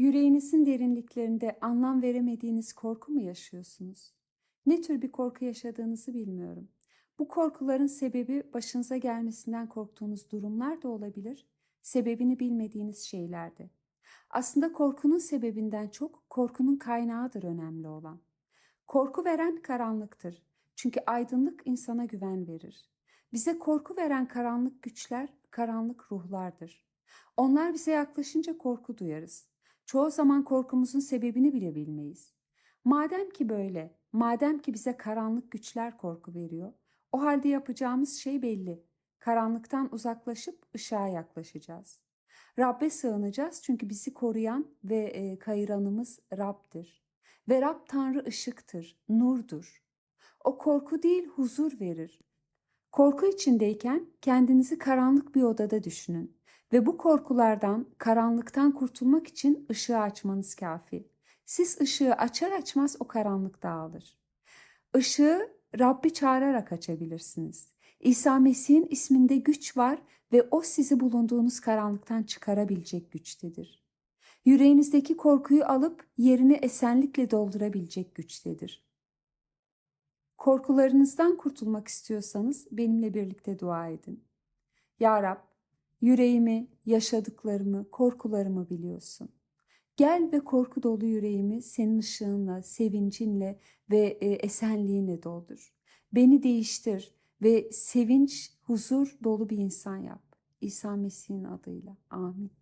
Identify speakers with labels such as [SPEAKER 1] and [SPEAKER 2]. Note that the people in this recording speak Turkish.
[SPEAKER 1] Yüreğinizin derinliklerinde anlam veremediğiniz korku mu yaşıyorsunuz? Ne tür bir korku yaşadığınızı bilmiyorum. Bu korkuların sebebi başınıza gelmesinden korktuğunuz durumlar da olabilir, sebebini bilmediğiniz şeylerde. Aslında korkunun sebebinden çok korkunun kaynağıdır önemli olan. Korku veren karanlıktır. Çünkü aydınlık insana güven verir. Bize korku veren karanlık güçler, karanlık ruhlardır. Onlar bize yaklaşınca korku duyarız. Çoğu zaman korkumuzun sebebini bile bilmeyiz. Madem ki böyle, madem ki bize karanlık güçler korku veriyor, o halde yapacağımız şey belli. Karanlıktan uzaklaşıp ışığa yaklaşacağız. Rabbe sığınacağız çünkü bizi koruyan ve e, kayıranımız Rab'dir. Ve Rab Tanrı ışıktır, nurdur. O korku değil huzur verir. Korku içindeyken kendinizi karanlık bir odada düşünün ve bu korkulardan, karanlıktan kurtulmak için ışığı açmanız kafi. Siz ışığı açar açmaz o karanlık dağılır. Işığı Rabbi çağırarak açabilirsiniz. İsa Mesih'in isminde güç var ve o sizi bulunduğunuz karanlıktan çıkarabilecek güçtedir. Yüreğinizdeki korkuyu alıp yerini esenlikle doldurabilecek güçtedir. Korkularınızdan kurtulmak istiyorsanız benimle birlikte dua edin. Ya Rab, yüreğimi, yaşadıklarımı, korkularımı biliyorsun. Gel ve korku dolu yüreğimi senin ışığınla, sevincinle ve e, esenliğinle doldur. Beni değiştir ve sevinç, huzur dolu bir insan yap. İsa Mesih'in adıyla. Amin.